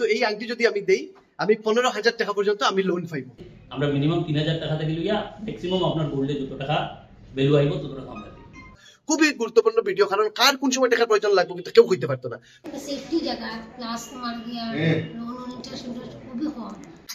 কিন্তু এই আংটি যদি আমি দেই আমি পনেরো হাজার টাকা পর্যন্ত আমি লোন পাইব। আমরা মিনিমাম তিন হাজার টাকা থেকে লইয়া ম্যাক্সিমাম আপনার গোল্ডে যত টাকা ভ্যালু আইব তত টাকা আমরা খুবই গুরুত্বপূর্ণ ভিডিও কারণ কার কোন সময় টাকার প্রয়োজন লাগবে কিন্তু কেউ কইতে পারতো না। সেফটি জায়গা প্লাস তোমার গিয়া লোন ইন্টারেস্ট ইন্টারেস্ট খুবই কম।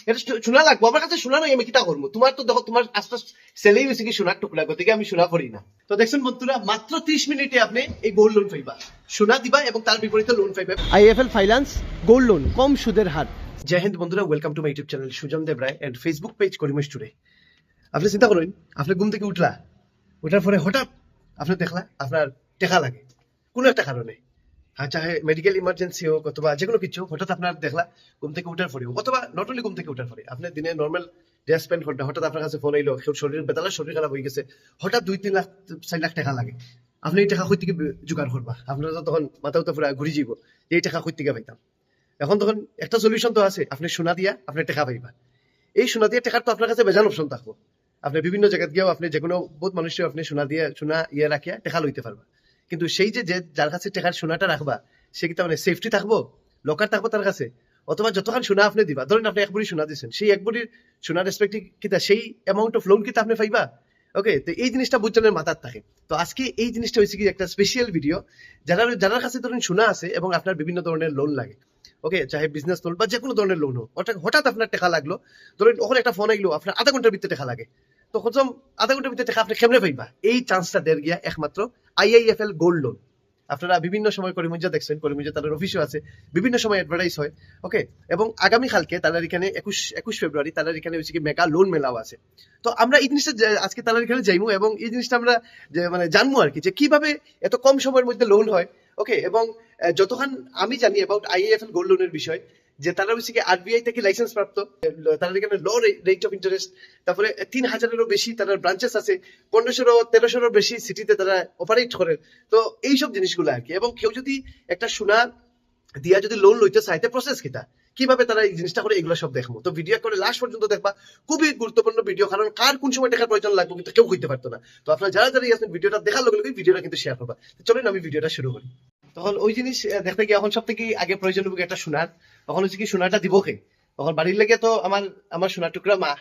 এটা শোনা লাগবো। আমার কাছে শোনা আমি কিটা করব? তোমার তো দেখো তোমার আস্তে সেলেই হয়েছে কি সোনার টুকরা গতিকে আমি শোনা করি না। তো দেখছেন বন্ধুরা মাত্র ত্রিশ মিনিটে আপনি এই গোল্ড লোন পাইবা। সোনা দিবা এবং তার বিপরীতে লোন পাইবা। আইএফএল ফাইন্যান্স গোল্ড লোন কম সুদের হার। জয় হিন্দ বন্ধুরা welcome to my YouTube channel Sujan Deb Roy and Facebook page করিমেশ today আপনি চিন্তা করুন আপনি ঘুম থেকে উঠলা ওঠার পরে হঠাৎ আপনি দেখলা আপনার টেকা লাগে। কোনো একটা কারণে। আর চাহে মেডিকেল ইমার্জেন্সি হোক অথবা যে কোনো কিছু হঠাৎ আপনার দেখলা ঘুম থেকে উঠার পরে অথবা নট অনলি ঘুম থেকে উঠার পরে আপনি দিনে নর্মাল ডে স্পেন্ড করতে হঠাৎ আপনার কাছে ফোন কেউ শরীর বেতালা, শরীর খারাপ হয়ে গেছে, হঠাৎ দুই তিন লাখ, চার লাখ টাকা লাগে। আপনি এই টাকা কই থেকে জোগাড় করবা? আপনার তো তখন মাথা উত্তা পুরা ঘুরি যাব এই টাকা কই থেকে পাইতাম? এখন তখন একটা সলিউশন তো আছে, আপনি সোনা দিয়া আপনি টাকা পাইবা। এই সোনা দিয়ে টাকার তো আপনার কাছে বেজান অপশন থাকব। আপনি বিভিন্ন জায়গায় গিয়েও আপনি যে কোনো বহুত মানুষের আপনি সোনা দিয়ে সোনা ইয়ে রাখিয়া টাকা লইতে পারবা। কিন্তু সেই যে যার কাছে টাকার সোনাটা রাখবা, সে কি তার মানে সেফটি থাকব? লকার থাকব তার কাছে? অথবা যতক্ষণ সোনা আপনি দিবা, ধরেন আপনি এক বুড়ি সোনা দিচ্ছেন সেই এক বুড়ির সোনার রেসপেক্টিভ কিতা সেই অ্যামাউন্ট অফ লোন কিতা আপনি পাইবা? ওকে তো এই জিনিসটা বুঝজনের মাথার থাকে। তো আজকে এই জিনিসটা হয়েছে কি, একটা স্পেশাল ভিডিও যারা যারা কাছে ধরেন সোনা আছে এবং আপনার বিভিন্ন ধরনের লোন লাগে। ওকে চাহে বিজনেস লোন বা যে কোনো ধরনের লোন হোক ওটা হঠাৎ আপনার টাকা লাগল, ধরেন ওখানে একটা ফোন আইলো, আপনার আধা ঘণ্টার ভিতরে টাকা লাগে। তো প্রথম আধা ঘণ্টার ভিতরে টাকা আপনি কেমনে পাইবা? এই চান্সটা দের গিয়া একমাত্র আইআইএফএল গোল্ড লোন। আপনারা বিভিন্ন সময় করিমঞ্জা দেখছেন করিমঞ্জা তাদের অফিসও আছে, বিভিন্ন সময় অ্যাডভার্টাইজ হয় ওকে এবং আগামী কালকে তাদের এখানে একুশ একুশ ফেব্রুয়ারি তাদের এখানে হচ্ছে কি মেগা লোন মেলাও আছে। তো আমরা এই জিনিসটা আজকে তাদের এখানে যাইমু এবং এই জিনিসটা আমরা মানে জানব আর কি যে কীভাবে এত কম সময়ের মধ্যে লোন হয় ওকে এবং যতক্ষণ আমি জানি অ্যাবাউট আইএফএল গোল্ড লোনের বিষয় যে তারা হচ্ছে কি আরবিআই থেকে লাইসেন্স প্রাপ্ত, তারা এখানে লো রেট অফ ইন্টারেস্ট তারপরে তিন হাজারেরও বেশি তারা ব্রাঞ্চেস আছে, পনেরোশোরও, তেরোশোরও বেশি সিটিতে তারা অপারেট করে। তো এইসব জিনিসগুলো আর কি। এবং কেউ যদি একটা সোনা দিয়া যদি লোন লইতে চাইতে প্রসেস কিটা? কীভাবে তারা এই জিনিসটা করে, এগুলো সব দেখব। তো ভিডিও করে লাস্ট পর্যন্ত দেখবা, খুবই গুরুত্বপূর্ণ ভিডিও কারণ কার কোন সময় টাকার প্রয়োজন লাগবে কিন্তু কেউ কইতে পারতো না। তো আপনারা যারা যারা আছেন ভিডিওটা দেখার লগে লগে ভিডিওটা কিন্তু শেয়ার করবা। চলুন আমি ভিডিওটা শুরু করি। তখন ওই জিনিস দেখতে গিয়ে এখন সব থেকে আগে প্রয়োজন একটা সোনার। তখন হচ্ছে কি সোনাটা দিব কে তখন বাড়ির লেগে তো আমার আমার সোনার টুকরা মা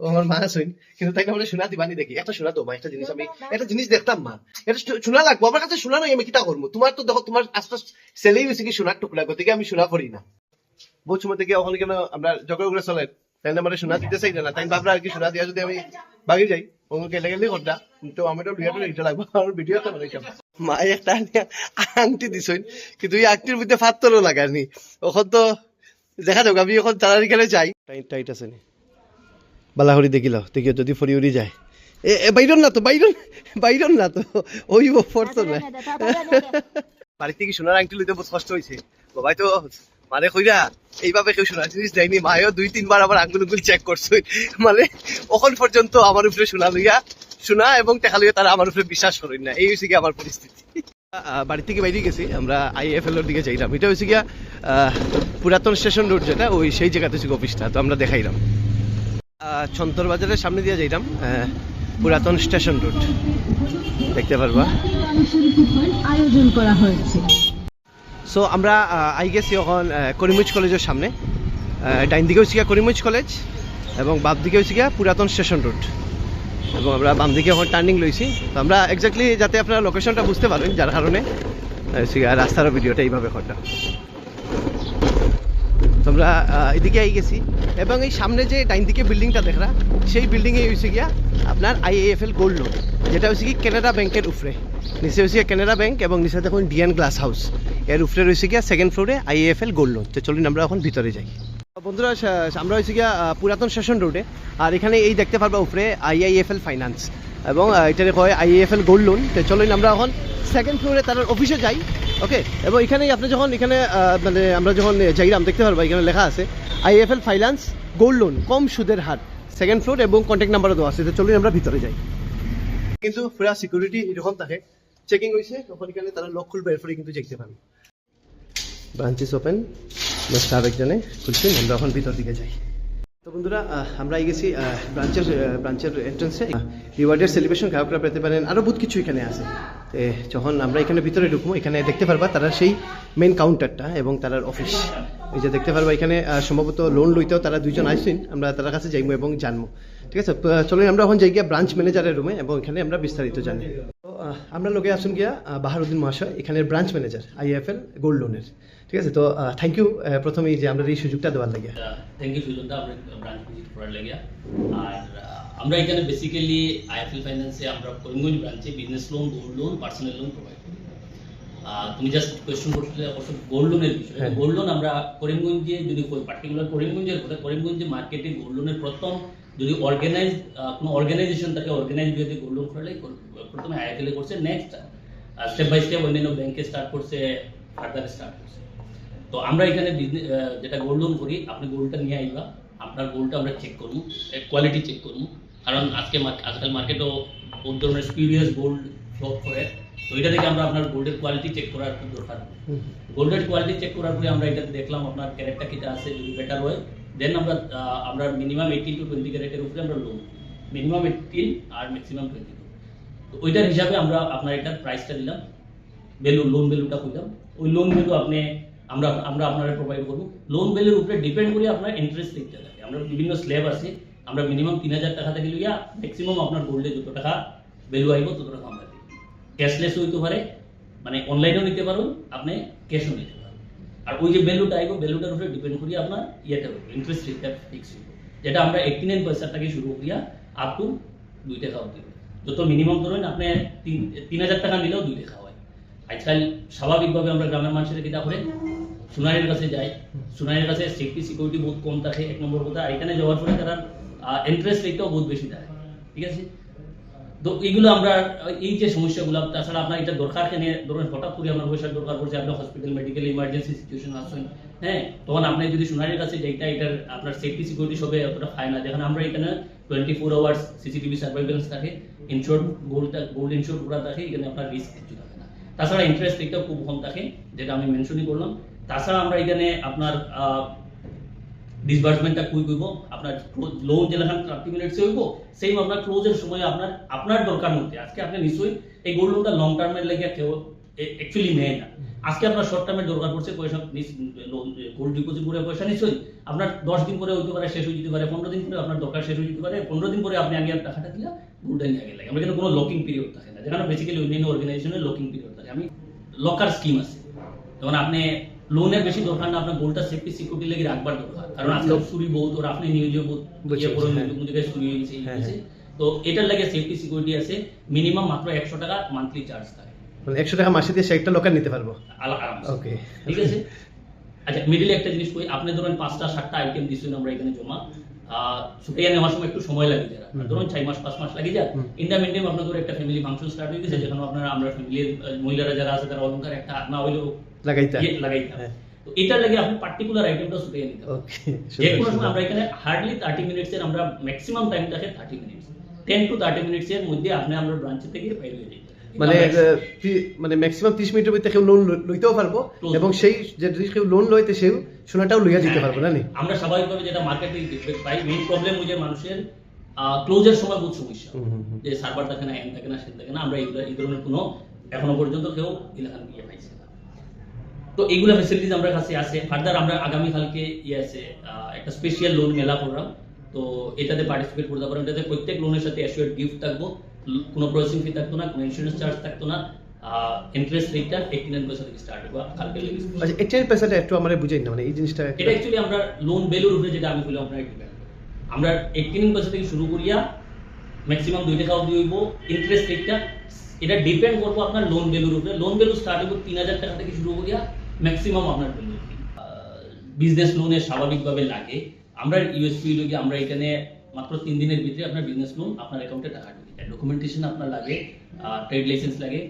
ও আমার মা আছেন কিন্তু তাই আমরা সোনা দিবানি দেখি একটা সোনা দো মা একটা জিনিস আমি একটা জিনিস দেখতাম মা। এটা সোনা লাগবো। আমার কাছে সোনা নাই আমি কিটা করব তোমার তো দেখো তোমার আস্তে সেলেই হয়েছে কি সোনার টুকরা গতিকে আমি সোনা করি না। বহুত সময় থেকে ওখানে কেন আমরা ঝগড়া করে চলেন তাই না মানে সোনা দিতে চাই না তাই ভাবলা আর কি সোনা দিয়া যদি আমি বাগি যাই ওকে গেলে গেলে করতা তো আমি তো বিয়াটা রেখে লাগবো আর ভিডিও তো বানাইতাম মা একটা আংটি দিছইন কিন্তু এই আংটির মধ্যে ফাত তোলো লাগানি ওখন তো দেখা যাক আমি এখন তাড়াতাড়ি খেলে যাই। টাইট টাইট আছে নি। বালাহরি দেখিল দেখি যদি ফরি উড়ি যায়। এ এ, বাইরন না তো বাইরন বাইরন না তো ওই ফরতো না বাড়ি থেকে সোনার আংটি লইতে বহুত কষ্ট হয়েছে বাবাই তো মানে কইরা এইভাবে কেউ সোনার জিনিস দেয়নি। মায়েও দুই তিনবার আমার আঙ্গুল উঙ্গুল চেক করছে। মানে ওখন পর্যন্ত আমার উপরে সোনা লইয়া সোনা এবং টাকা লইয়া তারা আমার উপরে বিশ্বাস করেন না। এই হয়েছে কি আমার পরিস্থিতি। আহ, বাড়ি থেকে বাইরে গেছি? আমরা আইএফএল এর দিকে যাইলাম। এটা হয়েছে গিয়া আহ, পুরাতন স্টেশন রোড যেটা ওই সেই জায়গাতে হচ্ছে অফিসটা তো আমরা দেখাইলাম। ছন্তর বাজারের সামনে দিয়ে যাইলাম আহ, পুরাতন স্টেশন রোড। দেখতে পারবা। আয়োজন করা হয়েছে। সো আমরা আই গেছি এখন করিমুজ কলেজের সামনে। ডাইন দিকে হচ্ছে গিয়া করিমুজ কলেজ এবং বাম দিকে হচ্ছে গিয়া পুরাতন স্টেশন রোড। এবং আমরা বাম দিকে এখন টার্নিং লইছি। তো আমরা এক্স্যাক্টলি যাতে আপনারা লোকেশনটা বুঝতে পারেন যার কারণে রাস্তার ভিডিওটা এইভাবে তো আমরা এদিকে আই গেছি। এবং এই সামনে যে ডাইন দিকে বিল্ডিংটা দেখরা, সেই বিল্ডিংয়ে হয়েছে গিয়া আপনার আইএএফএল গোল্ড লোন, যেটা হয়েছে কি কেনাডা ব্যাংকের উপরে। নিচে হয়েছে কেনাডা ব্যাংক এবং নিচে দেখুন ডিএন গ্লাস হাউস এর উপরে রয়েছে গিয়া সেকেন্ড ফ্লোরে আইএএফএল গোল্ড লোন। তো চলুন আমরা এখন ভিতরে যাই। বন্ধুরা আমরা হয়েছে গিয়া পুরাতন স্টেশন রোডে। আর এখানে এই দেখতে পারবা উপরে আইআইএফএল ফাইন্যান্স। এবং এটাকে কয় আইএফএল গোল্ড লোন। তো চলুন আমরা এখন সেকেন্ড ফ্লোরে তার অফিসে যাই ওকে এবং এখানে আপনি যখন, এখানে মানে আমরা যখন যাইলাম দেখতে পারব, এখানে লেখা আছে আইএফএল ফাইন্যান্স, গোল্ড লোন, কম সুদের হার। সেকেন্ড ফ্লোর এবং কন্ট্যাক্ট নাম্বারও দেওয়া আছে। তো চলুন আমরা ভিতরে যাই। কিন্তু পুরা সিকিউরিটি এরকম থাকে। চেকিং হয়েছে তখন এখানে তারা লক খুলবে, এরপরে কিন্তু দেখতে পাবেন ব্রাঞ্চেস ওপেন স্টাফ একজনে খুলছেন আমরা এখন ভিতর দিকে যাই। তো বন্ধুরা আমরা গেছি ব্রাঞ্চের ব্রাঞ্চের রিওয়ার্ডের সেলিব্রেশন গ্রাহকরা পেতে পারেন আরও বহুত কিছু এখানে আছে। যখন আমরা এখানে ভিতরে ঢুকবো, এখানে দেখতে পারবা তারা সেই মেইন কাউন্টারটা এবং তার অফিস এই যে দেখতে পারবা এখানে সম্ভবত লোন লইতেও তারা দুইজন আইসেন আমরা তার কাছে যাইবো এবং জানব ঠিক আছে? চলুন, আমরা এখন যাই গিয়া ব্রাঞ্চ ম্যানেজারের রুমে এবং এখানে আমরা বিস্তারিত জানি। আমরা লোকে আসুন গিয়া বাহারুদ্দিন মহাশয়, এখানের ব্রাঞ্চ ম্যানেজার আইএফএল গোল্ড লোনের ঠিক আছে? তো থ্যাংক ইউ প্রথমেই যে আমরা এই সুযোগটা দেওয়ার লাগে। থ্যাংক ইউ সুজনদা আমরা ব্রাঞ্চ ভিজিট করার লাগিয়া আর আমরা এখানে বেসিক্যালি আইএফএল ফাইন্যান্সে আমরা করিমগঞ্জ ব্রাঞ্চে business loan gold loan personal loan provide করি। তুমি জাস্ট কোয়েশ্চেন করছিলে অবশ্য গোল্ড লোনের বিষয়ে। হ্যাঁ। গোল্ড লোন আমরা করিমগঞ্জে যদি পার্টিকুলার করিমগঞ্জের কথা করিমগঞ্জে মার্কেটে গোল্ড লোনের প্রথম যদি অর্গানাইজ কোনো অর্গানাইজেশন থাকে অর্গানাইজ যদি গোল্ড লোন করলে প্রথমে আইএফএল করছে। নেক্সট স্টেপ বাই স্টেপ অন্যান্য ব্যাংকে স্টার্ট করছে ফার্দার স্টার্ট করছে। তো আমরা এখানে যেটা গোল্ড লোন করি, আপনি গোল্ডটা নিয়ে আইবা। আপনার গোল্ডটা আমরা চেক করব কোয়ালিটি চেক করব। কারণ আজকে আজকাল মার্কেটও বহুত ধরনের স্পিরিয়াস গোল্ড শপ করে। তো এটা থেকে আমরা আপনার গোল্ডের কোয়ালিটি চেক করার খুব দরকার। গোল্ডের কোয়ালিটি চেক করার পরে আমরা এটা দেখলাম আপনার ক্যারেক্টার কিটা আছে, যদি বেটার হয় দেন আমরা আমরা মিনিমাম এইটিন টু টোয়েন্টি ক্যারেক্টের উপরে আমরা লোন মিনিমাম এইটিন আর ম্যাক্সিমাম টোয়েন্টি টু তো ওইটার হিসাবে আমরা আপনার এটার প্রাইসটা দিলাম। ভ্যালু লোন ভ্যালুটা কইলাম ওই লোন ভ্যালু আপনি আমরা আমরা আপনারা প্রোভাইড করব। লোন ভ্যালুর উপরে ডিপেন্ড করে আপনার ইন্টারেস্ট রেটটা থাকে। আমরা বিভিন্ন স্ল্যাব আছে, আমরা মিনিমাম তিন হাজার টাকা থেকে লইয়া ম্যাক্সিমাম আপনার গোল্ডে যত টাকা ভ্যালু আইব তত টাকা আমরা দিই। ক্যাশলেস হইতে পারে মানে অনলাইনেও নিতে পারুন, আপনি ক্যাশও নিতে পারুন। আর ওই যে ভ্যালুটা আইব ভ্যালুটার উপরে ডিপেন্ড করি আপনার ইয়েটা হবে ইন্টারেস্ট রেটটা ফিক্স হইব। যেটা আমরা এইটি নাইন পয়সা থেকে শুরু করিয়া আপ টু দুই টাকা অব্দি যত মিনিমাম ধরুন, আপনি তিন তিন হাজার টাকা নিলেও দুই টাকা হয়। আজকাল স্বাভাবিকভাবে আমরা গ্রামের মানুষের কিতা করে সুনাইয়ের কাছে যায়। সুনাইয়ের কাছে সেফটি সিকিউরিটি বহুত কম থাকে, এক নম্বর কথা। আর এখানে যাওয়ার পরে তারা ইন্টারেস্ট রেটটাও বহুত বেশি থাকে। ঠিক আছে? তো এইগুলো আমরা, এই যে সমস্যাগুলো, তাছাড়া আপনার এটা দরকার কেনে, ধরুন হঠাৎ করে আপনার পয়সার দরকার পড়ছে আপনার হসপিটাল মেডিকেল ইমার্জেন্সি সিচুয়েশন আসছেন হ্যাঁ? তখন আপনি যদি সোনারের কাছে যেটা এটার আপনার সেফটি সিকিউরিটি সবে অতটা পায় না। যেখানে আমরা এখানে twenty four hours CCTV surveillance থাকে ইনশোর গোল্ডটা গোল্ড ইনশোর করা থাকে, এখানে আপনার রিস্ক কিছু থাকে না। তাছাড়া ইন্টারেস্ট রেটটাও খুব কম থাকে, যেটা আমি মেনশনই করলাম। তাছাড়া আমরা এখানে আপনার ডিসবার্সমেন্টটা কুই কইব আপনার লোন থার্টি মিনিটসে হইব সেম আপনার ক্লোজের সময় আপনার আপনার দরকার মধ্যে আজকে আপনি নিশ্চয়ই এই গোল্ড লোনটা লং টার্মের লেগে কেউ অ্যাকচুয়ালি নেয় না। আজকে আপনার শর্ট টার্মের দরকার পড়ছে, পয়সা গোল্ড ডিপোজিট করে পয়সা নিশ্চয়ই। আপনার দশ দিন পরে হইতে পারে, শেষ হয়ে যেতে পারে, পনেরো দিন পরে আপনার দরকার শেষ হয়ে যেতে পারে। পনেরো দিন পরে আপনি আগে টাকাটা দিলে গোল্ডটা নিয়ে আগে লাগে। আমরা কিন্তু কোনো লকিং পিরিয়ড থাকে না। যেখানে বেসিক্যালি অন্যান্য অর্গানাইজেশনের লকিং পিরিয়ড থাকে। আমি লকার স্কিম আছে। যেমন আপনি লোনের বেশি দরকার না আপনার গোলটা সেফটি সিকিউরিটি লেগে রাখবার দরকার। কারণ আজকাল চুরি বহুত ওর আপনি বুঝছি, ইয়ে হ্যাঁ। মুদিকে চুরি হয়ে গেছে এই হ্যাঁ, হয়েছে। তো এটার লাগে সেফটি সিকিউরিটি আছে মিনিমাম মাত্র একশো টাকা মান্থলি চার্জ থাকে। মানে একশো টাকা মাসে দিয়ে একটা লোকাল নিতে পারব? ওকে ঠিক আছে? আচ্ছা মিডিলে একটা জিনিস কই আপনি ধরুন পাঁচটা সাতটা আইটেম দিচ্ছেন আমরা এখানে জমা আহ, নেওয়ার সময় একটু সময় লাগে যারা। ধরুন ছয় মাস পাঁচ মাস লাগে যায়। ইন দ্য আপনার একটা ফ্যামিলি ফাংশন স্টার্ট হয়ে গেছে যেখানে আপনার আমরা ফ্যামিলির মহিলারা যারা আছে তারা অলঙ্কার একটা না হইলেও লাগাইতে হ্যাঁ। তো লাগে আপনি পার্টিকুলার আইটেমটা নিতে ওকে যে কোনো সময় আমরা এখানে হার্ডলি থার্টি মিনিটসের আমরা ম্যাক্সিমাম টাইম থাকে thirty minutes ten to thirty মিনিটসের মধ্যে আপনি আমরা ব্রাঞ্চে থেকে ফাইল হয়ে মানে মানে ম্যাক্সিমাম ত্রিশ মিনিটের ভিতরে কেউ লোন লইতেও পারব। এবং সেই যে যদি কেউ লোন লইতে সেও সোনাটাও লইয়া দিতে পারব না আমরা স্বাভাবিকভাবে যেটা মার্কেটে পাই মেইন প্রবলেম হচ্ছে মানুষের ক্লোজের সময় বহুত সমস্যা। যে সার্ভার থাকে না থাকে না সেন থাকে না আমরা এই ধরনের কোনো এখনও পর্যন্ত কেউ ইলাকান ইয়ে পাইছে না। তো এইগুলো ফেসিলিটিস আমরা কাছে আছে। ফার্দার আমরা আগামী কালকে ইয়ে আছে একটা স্পেশাল লোন মেলা প্রোগ্রাম তো এটাতে পার্টিসিপেট করতে পারেন এটাতে প্রত্যেক লোনের সাথে অ্যাসিওর গিফট থাকব। কোনো প্রসেসিং ফি থাকতো না কোনো ইন্স্যুরেন্স চার্জ থাকতো না। ইন্টারেস্ট রেটটা এইটি নাইন পয়সা থেকে স্টার্ট হবে। কালকে আচ্ছা এটার পেশাটা একটু আমার বুঝাই না মানে এই জিনিসটা এটা অ্যাকচুয়ালি আমরা লোন ভ্যালুর উপরে যেটা আমি বললাম আপনার ডিপেন্ড আমরা এইটিন পয়সা থেকে শুরু করিয়া ম্যাক্সিমাম দুই টাকা অবধি হইব। ইন্টারেস্ট রেটটা এটা ডিপেন্ড করব আপনার লোন ভ্যালুর উপরে লোন ভ্যালু স্টার্ট হইব তিন হাজার টাকা থেকে শুরু করিয়া। ম্যাক্সিমাম আপনার বিজনেস লোনের স্বাভাবিকভাবে লাগে। আমরা ইউএসপি লোকে আমরা এখানে মাত্র তিন দিনের ভিতরে আপনার বিজনেস লোন আপনার অ্যাকাউন্টে টাকা ঢুকে যায়। ডকুমেন্টেশন আপনার লাগে ট্রেড লাইসেন্স লাগে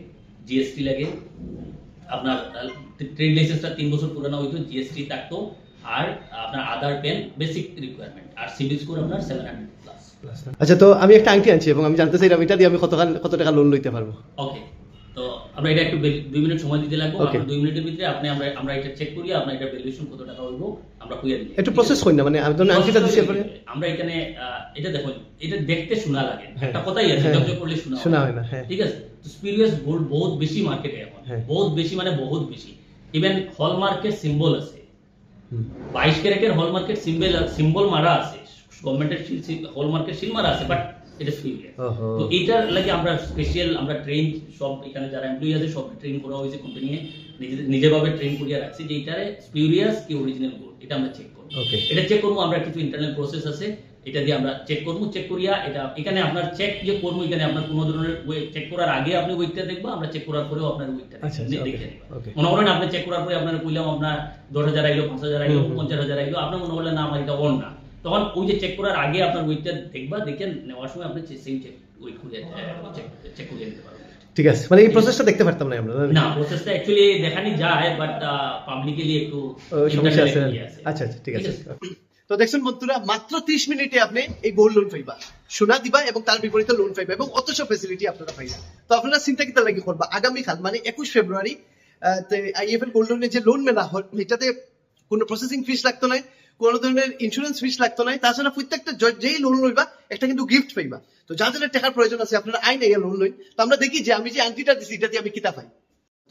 জিএসটি লাগে। আপনার ট্রেড লাইসেন্সটা তিন বছর পুরানো হইতো জিএসটি থাকতো। আর আপনার আধার পেন বেসিক রিকোয়ারমেন্ট আর সিভিল স্কোর আপনার সেভেন হান্ড্রেড প্লাস আচ্ছা তো আমি একটা আংটি আনছি এবং আমি জানতে চাই চাইলাম এটা দিয়ে আমি কত কত টাকা লোন লইতে পারব? ওকে তো আমরা এটা একটু দুই মিনিট সময় দিতে লাগবো। দুই মিনিটের ভিতরে আপনি আমরা আমরা এটা চেক করি আপনার এটা ভ্যালুয়েশন কত টাকা হইব আমরা কইয়া দিই। একটু প্রসেস করি না মানে আমি তো আংটিটা দিছি পরে আমরা এখানে এটা দেখো এটা দেখতে শোনা লাগে। হ্যাঁ। একটা কথাই আছে হ্যাঁ। জবজব করলে শোনা শোনা হয়। না, হ্যাঁ। ঠিক আছে? তো স্পিরিয়াস গোল্ড বহুত বেশি মার্কেটে এখন। বহুত বেশি মানে বহুত বেশি। ইভেন হলমার্কের সিম্বল আছে। বাইশ ক্যারেটের হলমার্কের সিম্বল সিম্বল মারা আছে। গভর্নমেন্টের হলমার্কের সিল মারা আছে বাট এটা তো এইটার লাগে আমরা স্পেশাল আমরা ট্রেন সব এখানে যারা এমপ্লয়ি আছে সব ট্রেন করা হয়েছে কোম্পানি নিজেভাবে ট্রেন করিয়া রাখছি যে এটারে স্পিরিয়াস কি অরিজিনাল গোল্ড এটা আমরা চেক করব। এটা চেক করব আমরা কিছু ইন্টারনাল প্রসেস আছে এটা দিয়ে আমরা চেক করব। চেক করিয়া এটা এখানে আপনার চেক যে করব এখানে আপনার কোনো ধরনের চেক করার আগে আপনি ওয়েটটা দেখব আমরা চেক করার পরেও আপনার ওয়েটটা আচ্ছা, আচ্ছা, দেখে। মনে করেন আপনি চেক করার পরে আপনার কইলাম আপনার দশ হাজার আইলো পাঁচ হাজার আইলো। পঞ্চাশ হাজার আইলো আপনার মনে করলেন না আমার এটা অন না। তখন ওই যে চেক করার আগে আপনার ওয়েটটা দেখবা দেখে নেওয়ার সময় আপনি সেই চেক ওয়েট করে চেক করে নিতে পারবেন। ঠিক আছে মানে এই প্রসেসটা দেখতে পারতাম না আমরা না? প্রসেসটা অ্যাকচুয়ালি দেখানি যায় বাট পাবলিকলি একটু সমস্যা আছে। আচ্ছা আচ্ছা ঠিক আছে। তো দেখছেন বন্ধুরা মাত্র 30 মিনিটে আপনি এই গোল্ড লোন পাইবা। সোনা দিবা এবং তার বিপরীতে লোন পাইবা এবং অথচ ফ্যাসিলিটি আপনারা পাইবা। তো আপনারা চিন্তা কিতা লাগি করবা? আগামী কাল মানে 21 ফেব্রুয়ারি আইএফএল গোল্ড লোনের যে লোন মেলা হয় এটাতে কোনো প্রসেসিং ফিস লাগতো না? কোনো ধরনের ইন্স্যুরেন্স ফিস লাগতো না তাছাড়া প্রত্যেকটা যেই লোন লইবা একটা কিন্তু গিফট পাইবা। তো যা যাদের টাকার প্রয়োজন আছে আপনারা আইন এই লোন লইন। তো আমরা দেখি যে আমি যে আংটিটা দিছি এটা দিয়ে আমি কিতা পাই।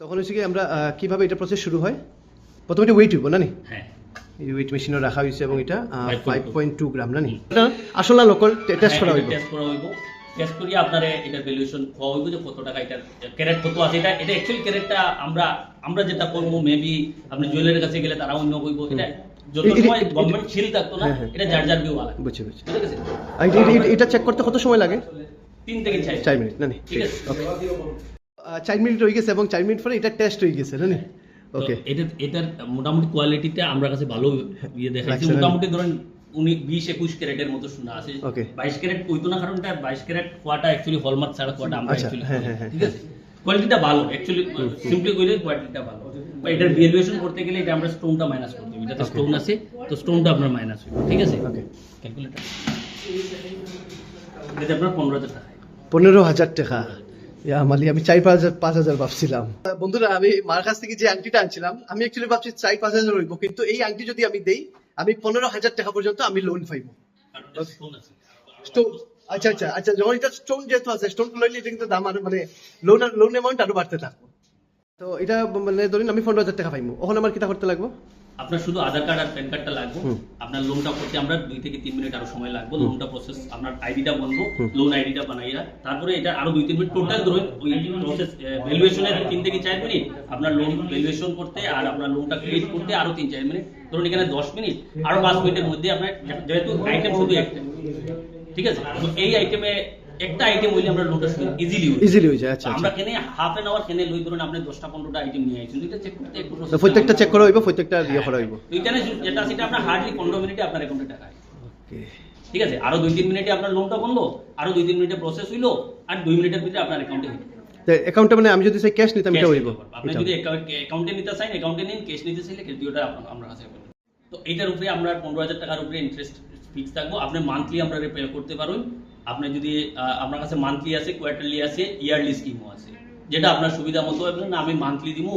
তখন হচ্ছে কি আমরা কীভাবে এটা প্রসেস শুরু হয়? প্রথমে এটা ওয়েট হইব না নি? হ্যাঁ। এই ওয়েট মেশিনও রাখা হয়েছে এবং এটা 5.2 ফাইভ পয়েন্ট টু গ্রাম না নি? এটা আসল না লোকাল টেস্ট করা হইব। টেস্ট করা হইব। টেস্ট করিয়া আপনারে এটা ভ্যালুয়েশন হওয়া হইব যে কত টাকা এটা ক্যারেট কত আছে। এটা এটা অ্যাকচুয়ালি ক্যারেটটা আমরা আমরা যেটা করব মেবি আপনি জুয়েলারের কাছে গেলে তারা অন্য হইব। এটা হ্যাঁ, হ্যাঁ। এটা চেক করতে কত সময় লাগে? তিন থেকে চার মিনিট না নি ঠিক। আছে। ওকে চার মিনিট হয়ে গেছে এবং চার মিনিট পরে এটা টেস্ট হয়ে গেছে না ওকে এটা এটার মোটামুটি কোয়ালিটিটা আমরা কাছে ভালো ইয়ে দেখাচ্ছি? মোটামুটি ধরেন উনি বিশ একুশ ক্যারেটের মতো শোনা আছে। বাইশ ক্যারেট কইতো না কারণ বাইশ ক্যারেট কোয়াটা অ্যাকচুয়ালি হলমার্ক ছাড়া কোয়াটা আমরা আচ্ছা, অ্যাকচুয়ালি হ্যাঁ, হ্যাঁ, ঠিক আছে? কোয়ালিটিটা ভালো অ্যাকচুয়ালি সিম্পলি কইলে কোয়ালিটিটা ভালো। এটার ভ্যালুয়েশন করতে গেলে এটা আমরা স্টোনটা মাইনাস করতে এটাতে স্টোন আছে তো স্টোনটা আপনার মাইনাস হবে ঠিক আছে. ক্যালকুলেটর আপনার পনেরো হাজার টাকা পনেরো হাজার টাকা। ইয়া মালি আমি চার পাঁচ হাজার পাঁচ হাজার ভাবছিলাম। বন্ধুরা আমি মার কাছ থেকে যে আংটিটা আনছিলাম আমি অ্যাকচুয়ালি ভাবছি চার পাঁচ হাজার হইব কিন্তু এই আংটি যদি আমি দেই আমি পনেরো হাজার টাকা পর্যন্ত আমি লোন পাইবো। আচ্ছা আচ্ছা আচ্ছা যখন এটা স্টোন যেহেতু আছে স্টোন লইলে এটা কিন্তু দাম আরও মানে লোন লোন অ্যামাউন্ট আরও বাড়তে থাকব। তো এটা মানে ধরুন আমি পনেরো হাজার টাকা পাইবো ওখানে আমার কিটা করতে লাগবো? আপনার শুধু আধার কার্ড আর প্যান কার্ডটা লাগবে আপনার লোনটা করতে আমরা দুই থেকে তিন মিনিট আরও সময় লাগবে লোনটা প্রসেস আপনার আইডিটা বলব লোন আইডিটা বানাইয়া তারপরে এটা আরও দুই তিন মিনিট টোটাল ধরুন ওই প্রসেস ভ্যালুয়েশনের তিন থেকে চার মিনিট আপনার লোন ভ্যালুয়েশন করতে আর আপনার লোনটা ক্রিয়েট করতে আরও তিন চার মিনিট ধরুন এখানে দশ মিনিট আরও পাঁচ মিনিটের মধ্যে আপনার যেহেতু আইটেম শুধু একটা ঠিক আছে? তো এই আইটেমে একটা আইটেম হইলে আমরা ইজিলি ইজিলি হয়ে যায় আচ্ছা আমরা আচ্ছা। কেনে হাফ এন আওয়ার কেনে লই ধরুন আপনি দশটা পনেরোটা আইটেম নিয়ে আইছেন দুইটা চেক করতে একটু প্রত্যেকটা চেক করা হইব প্রত্যেকটা দিয়ে করা হইব। দুইখানে যেটা সেটা আপনার হার্ডলি পনেরো মিনিটে আপনার অ্যাকাউন্টে টাকা ওকে ঠিক আছে? আরও দুই তিন মিনিটে আপনার লোনটা বলল আরও দুই তিন মিনিটে প্রসেস হইল আর দুই মিনিটের ভিতরে আপনার অ্যাকাউন্টে অ্যাকাউন্টে মানে আমি যদি সেই ক্যাশ নিতাম এটা হইব। আপনি যদি অ্যাকাউন্টে নিতে চান অ্যাকাউন্টে নিন ক্যাশ নিতে চাইলে আমরা কাছে তো এইটার উপরে আমরা পনেরো হাজার টাকার উপরে ইন্টারেস্ট ফিক্স থাকব। আপনি মান্থলি আমরা পে করতে পারুন আপনি যদি আপনার কাছে মান্থলি আছে কোয়ার্টারলি আছে ইয়ারলি স্কিমও আছে যেটা আপনার সুবিধা মতো না আমি মান্থলি দিব।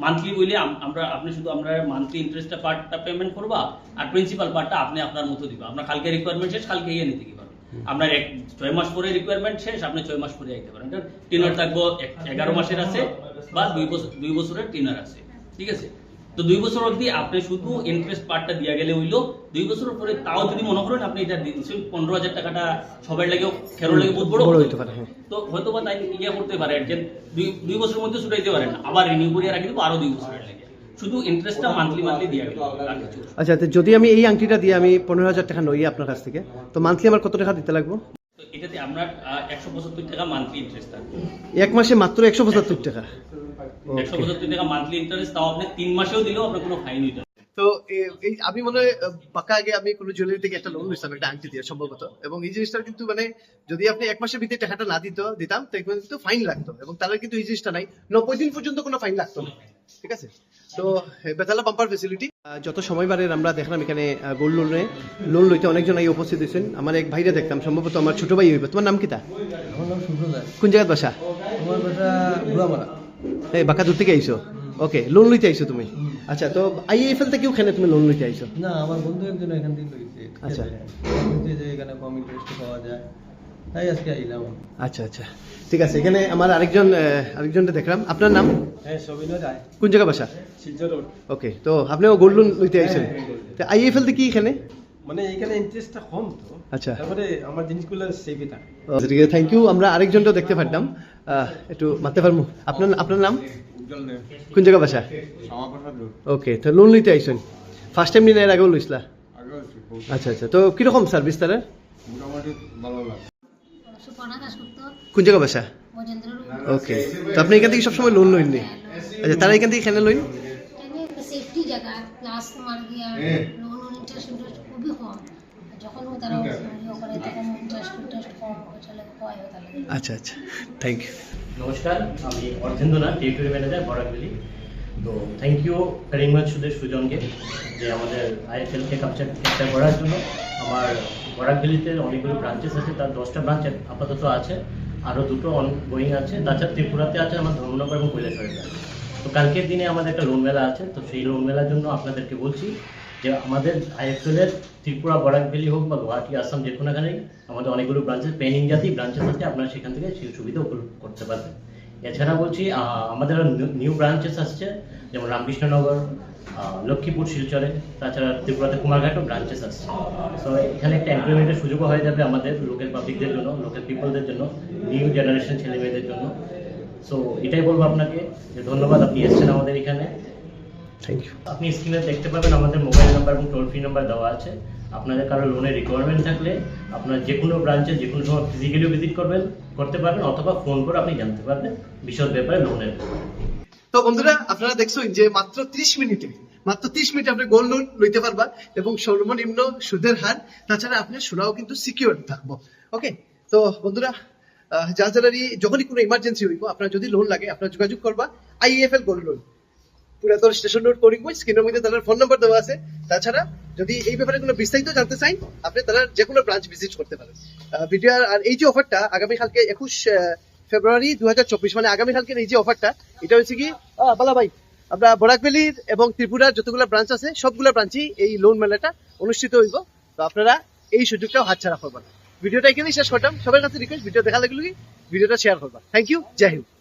মান্থলি আম- আমরা আপনি শুধু আমরা মান্থলি ইন্টারেস্টটা পার্টটা পেমেন্ট করবা আর প্রিন্সিপাল পার্টটা আপনি আপনার মতো দিবা। আপনার কালকে রিকোয়ারমেন্ট শেষ কালকে ইয়ে নিতে কি পারবেন আপনার এক ছয় মাস পরে রিকোয়ারমেন্ট শেষ আপনি ছয় মাস পরে আইতে পারেন। টিনার থাকব এগারো মাসের আছে বা দুই বছর দুই বছরের টিনার আছে। ঠিক আছে? তো দুই বছর অবধি আপনি শুধু ইন্টারেস্ট পার্টটা দিয়া গেলে হইল দুই বছর পরে তাও যদি মনে করেন আপনি এটা দিচ্ছেন পনেরো হাজার টাকাটা সবার লাগেও খেরো লাগে বহুত বড়। হইতে পারে, হ্যাঁ। তো হয়তো বা তাই ইয়ে করতে পারে যে দুই দুই বছরের মধ্যে ছুটাইতে পারেন আবার রিনিউ করিয়া রাখি দেবো আরও দুই বছরের লাগে। শুধু ইন্টারেস্টটা মান্থলি মান্থলি দিয়া। আচ্ছা যদি আমি এই আংটিটা দিয়ে আমি পনেরো হাজার টাকা নই আপনার কাছ থেকে তো মান্থলি আমার কত টাকা দিতে লাগবো? তো এটাতে আমরা একশো পঁচাত্তর টাকা মান্থলি ইন্টারেস্ট থাকবে। এক মাসে মাত্র একশো পঁচাত্তর টাকা। একশো পঁচাত্তর টাকা মান্থলি ইন্টারেস্ট তাও আপনি তিন মাসেও দিলেও আপনার কোনো ফাইন হইতে তো এই আমি মনে হয় পাকা আগে আমি কোনো জুয়েলারি থেকে একটা লোন নিতাম একটা আংটি দিয়ে সম্ভবত। এবং এই জিনিসটা কিন্তু মানে যদি আপনি এক মাসের ভিতরে টাকাটা না দিত দিতাম তো কিন্তু ফাইন লাগতো। এবং তাহলে কিন্তু এই জিনিসটা নাই। নব্বই দিন পর্যন্ত কোনো ফাইন লাগতো না। ঠিক আছে? তো বেতালা পাম্পার ফেসিলিটি যত সময় বারের আমরা দেখলাম এখানে গোল্ড লোনে লোন লইতে অনেকজন এই উপস্থিত হয়েছেন। আমার এক ভাইরা দেখতাম সম্ভবত আমার ছোট ভাই হইবে। তোমার নাম আমার নাম সুব্রত কোন জায়গার বাসা? আমার বুড়ামারা। এই বাঁকা দূর থেকে আইছো? ওকে লোন লইতে আইছো তুমি? আচ্ছা তো আইএফএল তুমি লোন লইতে আইছো? না আমার বন্ধু একজন এখান থেকে লইছে আচ্ছা। যে এখানে কম ইন্টারেস্ট পাওয়া যায়। তাই আজকে আইলাম। আচ্ছা আচ্ছা। ঠিক আছে এখানে আমার আরেকজন আহ, আরেকজনকে দেখলাম। আপনার নাম? হ্যাঁ রায়। কোন জায়গা বাসা? শিলচর রোড ওকে তো আপনিও গোল্ড লোন লইতে আইছেন। তো আইএফএল থেকে কি এখানে মানে এখানে ইন্টারেস্টটা কম তো। আচ্ছা। তারপরে আমার জিনিসগুলো সেভই থাকে। ঠিক আছে থ্যাংক ইউ আমরা আরেকজনকেও দেখতে পারতাম। একটু মারতে পারব। আপনার আপনার নাম? কোন জায়গা বাসা? ওকে তো লোন লইতে আইছেন ফার্স্ট টাইম নিলে এর আগেও লইছিলা আচ্ছা আচ্ছা। তো কীরকম সার্ভিস তারা? মোটামুটি ভালো লাগে। সুপর্ণা দাসগুপ্ত কোন জায়গা বাসা? ওকে তো আপনি এখান থেকে সবসময় লোন লইননি আচ্ছা তারা এখান থেকে এখানে লইন সেফটি জায়গা প্লাস তোমার গিয়া লোন ইন্টারেস্ট ইন্টারেস্ট খুবই কম। যখন তারা ইয়ে করে তখন ইন্টারেস্ট ইন্টারেস্ট কম চলে হয় তাহলে আচ্ছা আচ্ছা। থ্যাংক ইউ নমস্কার আমি অর্ধেন্দ্রনাথ টেরিটরি ম্যানেজার বরাকবেলি। তো থ্যাংক ইউ করিমগঞ্জ সুদেশ সুজনকে যে আমাদের আইএফএলকে ক্যাপচার ক্যাপচার করার জন্য। আমার বরাকবেলিতে অনেকগুলো ব্রাঞ্চেস আছে তার দশটা ব্রাঞ্চ আপাতত আছে। আরও দুটো অন গোয়িং আছে। তাছাড়া ত্রিপুরাতে আছে আমার ধর্মনগর এবং কৈলাসহরের ব্রাঞ্চ তো কালকের দিনে আমাদের একটা লোন মেলা আছে তো সেই লোন মেলার জন্য আপনাদেরকে বলছি যে আমাদের আইএফএলের ত্রিপুরা বরাকবেলি হোক বা গুয়াহাটি, আসাম যে কোনোখানেই আমাদের অনেকগুলো ব্রাঞ্চেস পেনিং জাতি ব্রাঞ্চেস আছে, আপনারা সেখান থেকে সেই সুবিধা উপলব্ধ করতে পারবেন। এছাড়া বলছি আমাদের নিউ ব্রাঞ্চেস আসছে, যেমন রামকৃষ্ণনগর লক্ষ্মীপুর, শিলচরে, তাছাড়া ত্রিপুরাতে কুমারঘাটও ব্রাঞ্চেস আসছে সো এখানে একটা এমপ্লয়মেন্টের সুযোগও হয়ে যাবে আমাদের লোকাল পাবলিকদের জন্য লোকাল পিপলদের জন্য নিউ জেনারেশন ছেলে মেয়েদের জন্য। সো এটাই বলব আপনাকে, যে ধন্যবাদ আপনি এসেছেন আমাদের এখানে। থ্যাংক ইউ আপনি স্ক্রিনে দেখতে পাবেন আমাদের মোবাইল নাম্বার এবং টোল ফ্রি নাম্বার দেওয়া আছে। আপনাদের কারও লোনের রিকোয়ারমেন্ট থাকলে আপনার যে কোনো ব্রাঞ্চে যে কোনো সময় ফিজিক্যালিও ভিজিট করবেন করতে পারবেন অথবা ফোন করে আপনি জানতে পারবেন বিশদ ব্যাপারে লোনের তো বন্ধুরা আপনারা দেখছেন যে মাত্র 30 মিনিটে মাত্র 30 মিনিটে আপনি গোল্ড লোন লইতে পারবা এবং সর্বনিম্ন সুদের হার তাছাড়া আপনার সোনাও কিন্তু সিকিউর থাকব। ওকে তো বন্ধুরা যা যারারই যখনই কোনো ইমার্জেন্সি হইব আপনার যদি লোন লাগে আপনার যোগাযোগ করবা আইএফএল গোল্ড লোন পুরাতন স্টেশন রোড করিমগঞ্জ স্ক্রিনের মধ্যে ফোন নাম্বার দেওয়া আছে। তাছাড়া যদি এই ব্যাপারে কোনো বিস্তারিত জানতে চাই, আপনি তারা যে কোনো ব্রাঞ্চ ভিজিট করতে পারেন। ভিডিও আর এই যে অফারটা আগামীকালকে একুশ ফেব্রুয়ারি দু মানে এই যে অফারটা এটা হচ্ছে কি ভাই আমরা বরাকবেলির এবং ত্রিপুরার যতগুলো ব্রাঞ্চ আছে, সবগুলো ব্রাঞ্চই এই লোন মেলাটা অনুষ্ঠিত হইব। তো আপনারা এই সুযোগটাও হাতছাড়া করবেন ভিডিওটা এখানেই শেষ করতাম সবার কাছে রিকোয়েস্ট ভিডিও দেখা লাগলে কি ভিডিওটা শেয়ার করবা। থ্যাংক ইউ জয় হিন্দ।